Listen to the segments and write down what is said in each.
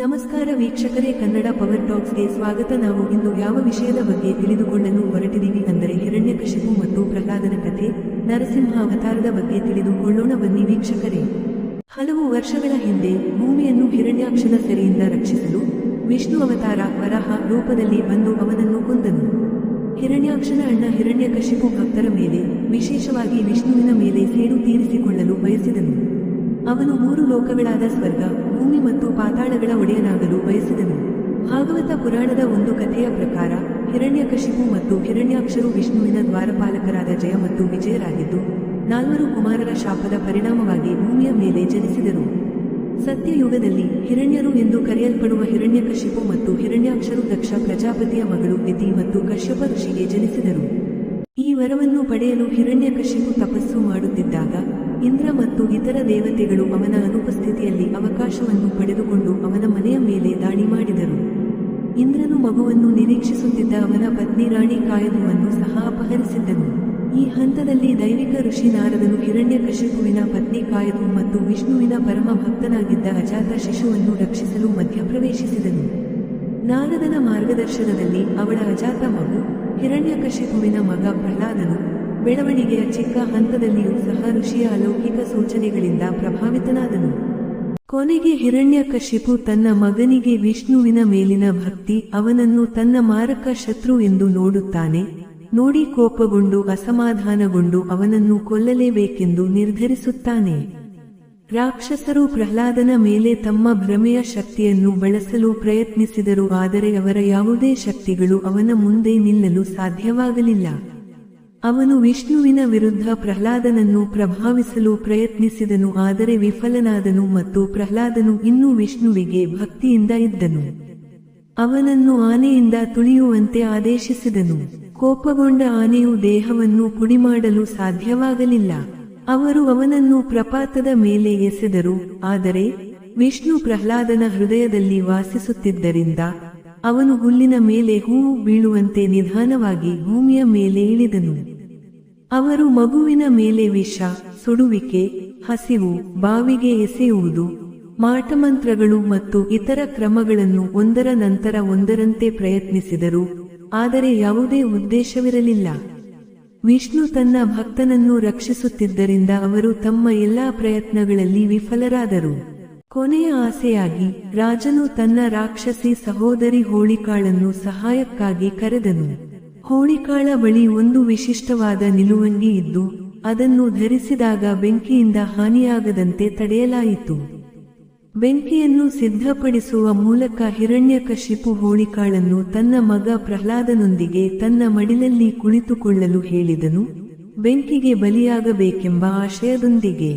ನಮಸ್ಕಾರ ವೀಕ್ಷಕರೇ, ಕನ್ನಡ ಪವರ್ ಟಾಕ್ಸ್ಗೆ ಸ್ವಾಗತ. ನಾವು ಇಂದು ಯಾವ ವಿಷಯದ ಬಗ್ಗೆ ತಿಳಿದುಕೊಳ್ಳಲು ಹೊರಟಿದ್ದೀವಿ ಅಂದರೆ ಹಿರಣ್ಯಕಶಿಪು ಮತ್ತು ಪ್ರಹ್ಲಾದನ ಕಥೆ, ನರಸಿಂಹ ಅವತಾರದ ಬಗ್ಗೆ ತಿಳಿದುಕೊಳ್ಳೋಣ. ಬನ್ನಿ ವೀಕ್ಷಕರೇ. ಹಲವು ವರ್ಷಗಳ ಹಿಂದೆ ಭೂಮಿಯನ್ನು ಹಿರಣ್ಯಾಕ್ಷನ ಸೆರೆಯಿಂದ ರಕ್ಷಿಸಲು ವಿಷ್ಣು ಅವತಾರ ವರಹ ರೂಪದಲ್ಲಿ ಬಂದು ಅವನನ್ನು ಕೊಂದನು. ಹಿರಣ್ಯಾಕ್ಷನ ಅಣ್ಣ ಹಿರಣ್ಯಕಶಿಪು ಭಕ್ತರ ಮೇಲೆ ವಿಶೇಷವಾಗಿ ವಿಷ್ಣುವಿನ ಮೇಲೆ ಅವನು ಮೂರು ಲೋಕಗಳಾದ ಸ್ವರ್ಗ, ಭೂಮಿ ಮತ್ತು ಪಾತಾಳಗಳ ಒಡೆಯನಾಗಲು ಬಯಸಿದನು. ಭಾಗವತ ಪುರಾಣದ ಒಂದು ಕಥೆಯ ಪ್ರಕಾರ ಹಿರಣ್ಯಕಶಿಪು ಮತ್ತು ಹಿರಣ್ಯಾಕ್ಷರು ವಿಷ್ಣುವಿನ ದ್ವಾರಪಾಲಕರಾದ ಜಯ ಮತ್ತು ವಿಜಯರಾಗಿದ್ದು, ನಾಲ್ವರು ಕುಮಾರರ ಶಾಪದ ಪರಿಣಾಮವಾಗಿ ಭೂಮಿಯ ಮೇಲೆ ಜನಿಸಿದರು. ಸತ್ಯಯುಗದಲ್ಲಿ ಹಿರಣ್ಯರು ಎಂದು ಕರೆಯಲ್ಪಡುವ ಹಿರಣ್ಯಕಶಿಪು ಮತ್ತು ಹಿರಣ್ಯಾಕ್ಷರು ದಕ್ಷ ಪ್ರಜಾಪತಿಯ ಮಗಳು ನಿತಿ ಮತ್ತು ಕಶ್ಯಪ ಋಷಿಗೆ ಜನಿಸಿದರು. ಈ ವರವನ್ನು ಪಡೆಯಲು ಹಿರಣ್ಯಕಶಿಪು ತಪಸ್ಸು ಮಾಡುತ್ತಿದ್ದಾಗ ಇಂದ್ರ ಮತ್ತು ಇತರ ದೇವತೆಗಳು ಅವನ ಅನುಪಸ್ಥಿತಿಯಲ್ಲಿ ಅವಕಾಶವನ್ನು ಪಡೆದುಕೊಂಡು ಅವನ ಮನೆಯ ಮೇಲೆ ದಾಳಿ ಮಾಡಿದರು. ಇಂದ್ರನು ಮಗುವನ್ನು ನಿರೀಕ್ಷಿಸುತ್ತಿದ್ದ ಅವನ ಪತ್ನಿ ರಾಣಿ ಕಾಯದುವನ್ನು ಸಹ ಅಪಹರಿಸಿದ್ದನು. ಈ ಹಂತದಲ್ಲಿ ದೈವಿಕ ಋಷಿ ನಾರದನು ಹಿರಣ್ಯಕಶಿಪುವಿನ ಪತ್ನಿ ಕಾಯದು ಮತ್ತು ವಿಷ್ಣುವಿನ ಪರಮ ಭಕ್ತನಾಗಿದ್ದ ಅಜಾತ ಶಿಶುವನ್ನು ರಕ್ಷಿಸಲು ಮಧ್ಯಪ್ರವೇಶಿಸಿದನು. ನಾರದನ ಮಾರ್ಗದರ್ಶನದಲ್ಲಿ ಅವಳ ಅಜಾತ ಮಗು ಹಿರಣ್ಯಕಶಿಪುವಿನ ಮಗ ಪ್ರಹ್ಲಾದನು ಬೆಳವಣಿಗೆಯ ಚಿಕ್ಕ ಹಂತದಲ್ಲಿಯೂ ಸಹ ಋಷಿಯ ಅಲೌಕಿಕ ಸೂಚನೆಗಳಿಂದ ಪ್ರಭಾವಿತನಾದನು. ಕೊನೆಗೆ ಹಿರಣ್ಯಕಶಿಪು ತನ್ನ ಮಗನಿಗೆ ವಿಷ್ಣುವಿನ ಮೇಲಿನ ಭಕ್ತಿ, ಅವನನ್ನು ತನ್ನ ಮಾರಕ ಶತ್ರು ಎಂದು ನೋಡುತ್ತಾನೆ. ನೋಡಿ ಕೋಪಗೊಂಡು, ಅಸಮಾಧಾನಗೊಂಡು ಅವನನ್ನು ಕೊಲ್ಲಲೇಬೇಕೆಂದು ನಿರ್ಧರಿಸುತ್ತಾನೆ. ರಾಕ್ಷಸರು ಪ್ರಹ್ಲಾದನ ಮೇಲೆ ತಮ್ಮ ಭ್ರಮೆಯ ಶಕ್ತಿಯನ್ನು ಬಳಸಲು ಪ್ರಯತ್ನಿಸಿದರು, ಆದರೆ ಅವರ ಯಾವುದೇ ಶಕ್ತಿಗಳು ಅವನ ಮುಂದೆ ನಿಲ್ಲಲು ಸಾಧ್ಯವಾಗಲಿಲ್ಲ. ಅವನು ವಿಷ್ಣುವಿನ ವಿರುದ್ಧ ಪ್ರಹ್ಲಾದನನ್ನು ಪ್ರಭಾವಿಸಲು ಪ್ರಯತ್ನಿಸಿದನು, ಆದರೆ ವಿಫಲನಾದನು ಮತ್ತು ಪ್ರಹ್ಲಾದನು ಇನ್ನೂ ವಿಷ್ಣುವಿಗೆ ಭಕ್ತಿಯಿಂದ ಇದ್ದನು. ಅವನನ್ನು ಆನೆಯಿಂದ ತುಳಿಯುವಂತೆ ಆದೇಶಿಸಿದನು. ಕೋಪಗೊಂಡ ಆನೆಯು ದೇಹವನ್ನು ಪುಡಿಮಾಡಲು ಸಾಧ್ಯವಾಗಲಿಲ್ಲ. ಅವರು ಅವನನ್ನು ಪ್ರಪಾತದ ಮೇಲೆ ಎಸೆದರು, ಆದರೆ ವಿಷ್ಣು ಪ್ರಹ್ಲಾದನ ಹೃದಯದಲ್ಲಿ ವಾಸಿಸುತ್ತಿದ್ದರಿಂದ ಅವನು ಹುಲ್ಲಿನ ಮೇಲೆ ಹೂವು ಬೀಳುವಂತೆ ನಿಧಾನವಾಗಿ ಭೂಮಿಯ ಮೇಲೆ ಇಳಿದನು. ಅವರು ಮಗುವಿನ ಮೇಲೆ ವಿಷ, ಸುಡುವಿಕೆ, ಹಸಿವು, ಬಾವಿಗೆ ಎಸೆಯುವುದು, ಮಾಟಮಂತ್ರಗಳು ಮತ್ತು ಇತರ ಕ್ರಮಗಳನ್ನು ಒಂದರ ನಂತರ ಒಂದರಂತೆ ಪ್ರಯತ್ನಿಸಿದರು, ಆದರೆ ಯಾವುದೇ ಉದ್ದೇಶವಿರಲಿಲ್ಲ. ವಿಷ್ಣು ತನ್ನ ಭಕ್ತನನ್ನು ರಕ್ಷಿಸುತ್ತಿದ್ದರಿಂದ ಅವರು ತಮ್ಮ ಎಲ್ಲಾ ಪ್ರಯತ್ನಗಳಲ್ಲಿ ವಿಫಲರಾದರು. ಕೊನೆಯ ಆಸೆಯಾಗಿ, ರಾಜನು ತನ್ನ ರಾಕ್ಷಸಿ ಸಹೋದರಿ ಹೋಳಿಕಾಳನ್ನು ಸಹಾಯಕ್ಕಾಗಿ ಕರೆದನು. ಹೋಳಿಕಾಳ ಬಳಿ ಒಂದು ವಿಶಿಷ್ಟವಾದ ನಿಲುವಂಗಿ ಇದ್ದು, ಅದನ್ನು ಧರಿಸಿದಾಗ ಬೆಂಕಿಯಿಂದ ಹಾನಿಯಾಗದಂತೆ ತಡೆಯಲಾಯಿತು. ಬೆಂಕಿಯನ್ನು ಸಿದ್ಧಪಡಿಸುವ ಮೂಲಕ ಹಿರಣ್ಯಕಶಿಪು ಹೋಳಿಕಾಳನ್ನು ತನ್ನ ಮಗ ಪ್ರಹ್ಲಾದನೊಂದಿಗೆ ತನ್ನ ಮಡಿಲಲ್ಲಿ ಕುಳಿತುಕೊಳ್ಳಲು ಹೇಳಿದನು, ಬೆಂಕಿಗೆ ಬಲಿಯಾಗಬೇಕೆಂಬ ಆಶಯದೊಂದಿಗೆ.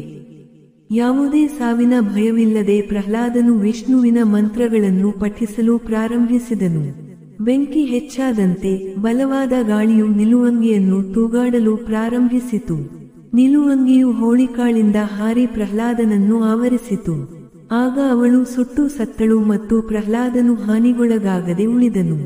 ಯಾವುದೇ ಸಾವಿನ ಭಯವಿಲ್ಲದೆ ಪ್ರಹ್ಲಾದನು ವಿಷ್ಣುವಿನ ಮಂತ್ರಗಳನ್ನು ಪಠಿಸಲು ಪ್ರಾರಂಭಿಸಿದನು. ಬೆಂಕಿ ಹೆಚ್ಚಾದಂತೆ ಬಲವಾದ ಗಾಳಿಯು ನಿಲುವಂಗಿಯನ್ನು ತೂಗಾಡಲು ಪ್ರಾರಂಭಿಸಿತು. ನಿಲುವಂಗಿಯು ಹೋಳಿಕಾಳಿಂದ ಹಾರಿ ಪ್ರಹ್ಲಾದನನ್ನು ಆವರಿಸಿತು. ಆಗ ಅವಳು ಸುಟ್ಟು ಸತ್ತಳು ಮತ್ತು ಪ್ರಹ್ಲಾದನು ಹಾನಿಗೊಳಗಾಗದೆ ಉಳಿದನು.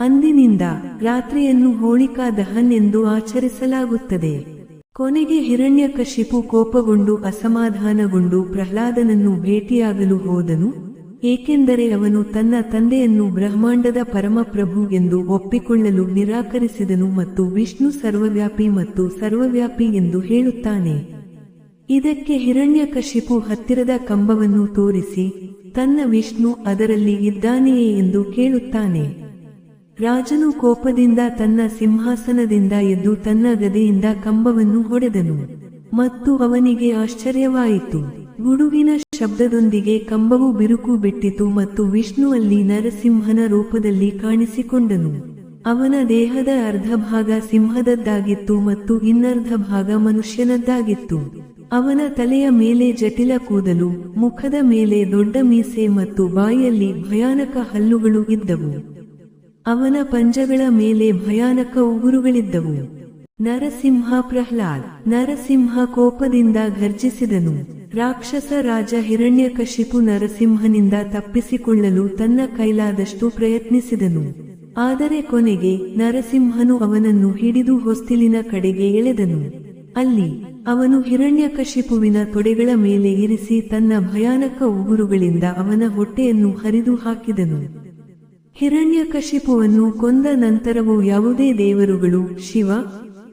ಅಂದಿನಿಂದ ರಾತ್ರಿಯನ್ನು ಹೋಳಿಕಾ ದಹನ್ ಎಂದು ಆಚರಿಸಲಾಗುತ್ತದೆ. ಕೊನೆಗೆ ಹಿರಣ್ಯಕಶಿಪು ಕೋಪಗೊಂಡು ಅಸಮಾಧಾನಗೊಂಡು ಪ್ರಹ್ಲಾದನನ್ನು ಭೇಟಿಯಾಗಲು ಹೋದನು. ಏಕೆಂದರೆ ಅವನು ತನ್ನ ತಂದೆಯನ್ನು ಬ್ರಹ್ಮಾಂಡದ ಪರಮಪ್ರಭು ಎಂದು ಒಪ್ಪಿಕೊಳ್ಳಲು ನಿರಾಕರಿಸಿದನು ಮತ್ತು ವಿಷ್ಣು ಸರ್ವವ್ಯಾಪಿ ಮತ್ತು ಸರ್ವವ್ಯಾಪಿ ಎಂದು ಹೇಳುತ್ತಾನೆ. ಇದಕ್ಕೆ ಹಿರಣ್ಯಕಶಿಪು ಹತ್ತಿರದ ಕಂಬವನ್ನು ತೋರಿಸಿ, ತನ್ನ ವಿಷ್ಣು ಅದರಲ್ಲಿ ಇದ್ದಾನೆಯೇ ಎಂದು ಕೇಳುತ್ತಾನೆ. ರಾಜನು ಕೋಪದಿಂದ ತನ್ನ ಸಿಂಹಾಸನದಿಂದ ಎದ್ದು ತನ್ನ ಗದೆಯಿಂದ ಕಂಬವನ್ನು ಹೊಡೆದನು ಮತ್ತು ಅವನಿಗೆ ಆಶ್ಚರ್ಯವಾಯಿತು. ಗುಡುಗಿನ ಶಬ್ದದೊಂದಿಗೆ ಕಂಬವು ಬಿರುಕು ಬಿಟ್ಟಿತು ಮತ್ತು ವಿಷ್ಣು ಅಲ್ಲಿ ನರಸಿಂಹನ ರೂಪದಲ್ಲಿ ಕಾಣಿಸಿಕೊಂಡನು. ಅವನ ದೇಹದ ಅರ್ಧ ಭಾಗ ಸಿಂಹದದ್ದಾಗಿತ್ತು ಮತ್ತು ಇನ್ನರ್ಧ ಭಾಗ ಮನುಷ್ಯನದ್ದಾಗಿತ್ತು. ಅವನ ತಲೆಯ ಮೇಲೆ ಜಟಿಲ ಕೂದಲು, ಮುಖದ ಮೇಲೆ ದೊಡ್ಡ ಮೀಸೆ ಮತ್ತು ಬಾಯಲ್ಲಿ ಭಯಾನಕ ಹಲ್ಲುಗಳು ಇದ್ದವು. ಅವನ ಪಂಜಗಳ ಮೇಲೆ ಭಯಾನಕ ಉಗುರುಗಳಿದ್ದವು. ನರಸಿಂಹ ಪ್ರಹ್ಲಾದ್, ನರಸಿಂಹ ಕೋಪದಿಂದ ಗರ್ಜಿಸಿದನು ರಾಕ್ಷಸ ರಾಜ ಹಿರಣ್ಯಕಶಿಪು ನರಸಿಂಹನಿಂದ ತಪ್ಪಿಸಿಕೊಳ್ಳಲು ತನ್ನ ಕೈಲಾದಷ್ಟು ಪ್ರಯತ್ನಿಸಿದನು. ಆದರೆ ಕೊನೆಗೆ ನರಸಿಂಹನು ಅವನನ್ನು ಹಿಡಿದು ಹೊಸ್ತಿಲಿನ ಕಡೆಗೆ ಎಳೆದನು. ಅಲ್ಲಿ ಅವನು ಹಿರಣ್ಯಕಶಿಪುವಿನ ತೊಡೆಗಳ ಮೇಲೆ ಇರಿಸಿ ತನ್ನ ಭಯಾನಕ ಉಗುರುಗಳಿಂದ ಅವನ ಹೊಟ್ಟೆಯನ್ನು ಹರಿದು ಹಾಕಿದನು. ಹಿರಣ್ಯಕಶಿಪುವನ್ನು ಕೊಂದ ನಂತರವೂ ಯಾವುದೇ ದೇವರುಗಳು ಶಿವ,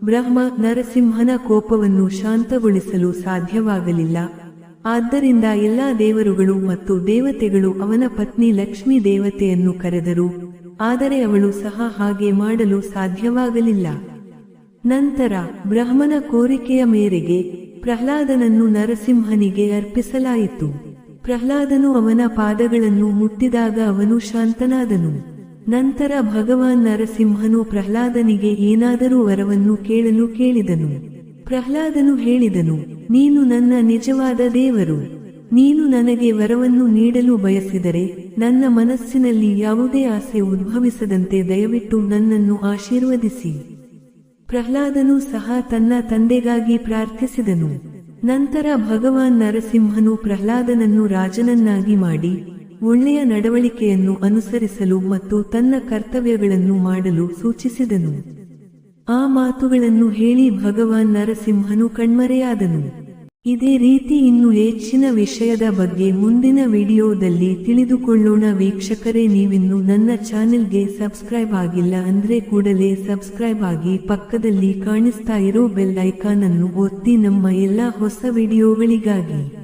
ಬ್ರಹ್ಮ, ನರಸಿಂಹನ ಕೋಪವನ್ನು ಶಾಂತಗೊಳಿಸಲು ಸಾಧ್ಯವಾಗಲಿಲ್ಲ. ಆದ್ದರಿಂದ ಎಲ್ಲಾ ದೇವರುಗಳು ಮತ್ತು ದೇವತೆಗಳು ಅವನ ಪತ್ನಿ ಲಕ್ಷ್ಮೀ ದೇವತೆಯನ್ನು ಕರೆದರು. ಆದರೆ ಅವಳು ಸಹ ಹಾಗೆ ಮಾಡಲು ಸಾಧ್ಯವಾಗಲಿಲ್ಲ. ನಂತರ ಬ್ರಹ್ಮನ ಕೋರಿಕೆಯ ಮೇರೆಗೆ ಪ್ರಹ್ಲಾದನನ್ನು ನರಸಿಂಹನಿಗೆ ಅರ್ಪಿಸಲಾಯಿತು. ಪ್ರಹ್ಲಾದನು ಅವನ ಪಾದಗಳನ್ನು ಮುಟ್ಟಿದಾಗ ಅವನು ಶಾಂತನಾದನು. ನಂತರ ಭಗವಾನ್ ನರಸಿಂಹನು ಪ್ರಹ್ಲಾದನಿಗೆ ಏನಾದರೂ ವರವನ್ನು ಕೇಳಲು ಕೇಳಿದನು. ಪ್ರಹ್ಲಾದನು ಹೇಳಿದನು, ನೀನು ನನ್ನ ನಿಜವಾದ ದೇವರು. ನೀನು ನನಗೆ ವರವನ್ನು ನೀಡಲು ಬಯಸಿದರೆ ನನ್ನ ಮನಸ್ಸಿನಲ್ಲಿ ಯಾವುದೇ ಆಸೆ ಉದ್ಭವಿಸದಂತೆ ದಯವಿಟ್ಟು ನನ್ನನ್ನು ಆಶೀರ್ವದಿಸಿ. ಪ್ರಹ್ಲಾದನು ಸಹ ತನ್ನ ತಂದೆಗಾಗಿ ಪ್ರಾರ್ಥಿಸಿದನು. ನಂತರ ಭಗವಾನ್ ನರಸಿಂಹನು ಪ್ರಹ್ಲಾದನನ್ನು ರಾಜನನ್ನಾಗಿ ಮಾಡಿ, ಒಳ್ಳೆಯ ನಡವಳಿಕೆಯನ್ನು ಅನುಸರಿಸಲು ಮತ್ತು ತನ್ನ ಕರ್ತವ್ಯಗಳನ್ನು ಮಾಡಲು ಸೂಚಿಸಿದನು. ಆ ಮಾತುಗಳನ್ನು ಹೇಳಿ ಭಗವಾನ್ ನರಸಿಂಹನು ಕಣ್ಮರೆಯಾದನು. ಇದೇ ರೀತಿ ಇನ್ನು ಹೆಚ್ಚಿನ ವಿಷಯದ ಬಗ್ಗೆ ಮುಂದಿನ ವಿಡಿಯೋದಲ್ಲಿ ತಿಳಿದುಕೊಳ್ಳೋಣ ವೀಕ್ಷಕರೇ, ನೀವಿನ್ನು ನನ್ನ ಚಾನೆಲ್ಗೆ ಸಬ್ಸ್ಕ್ರೈಬ್ ಆಗಿಲ್ಲ ಅಂದ್ರೆ ಕೂಡಲೇ ಸಬ್ಸ್ಕ್ರೈಬ್ ಆಗಿ ಪಕ್ಕದಲ್ಲಿ ಕಾಣಿಸ್ತಾ ಇರೋ ಬೆಲ್ ಐಕಾನ್ ಅನ್ನು ಒತ್ತಿ ನಮ್ಮ ಎಲ್ಲಾ ಹೊಸ ವಿಡಿಯೋಗಳಿಗಾಗಿ.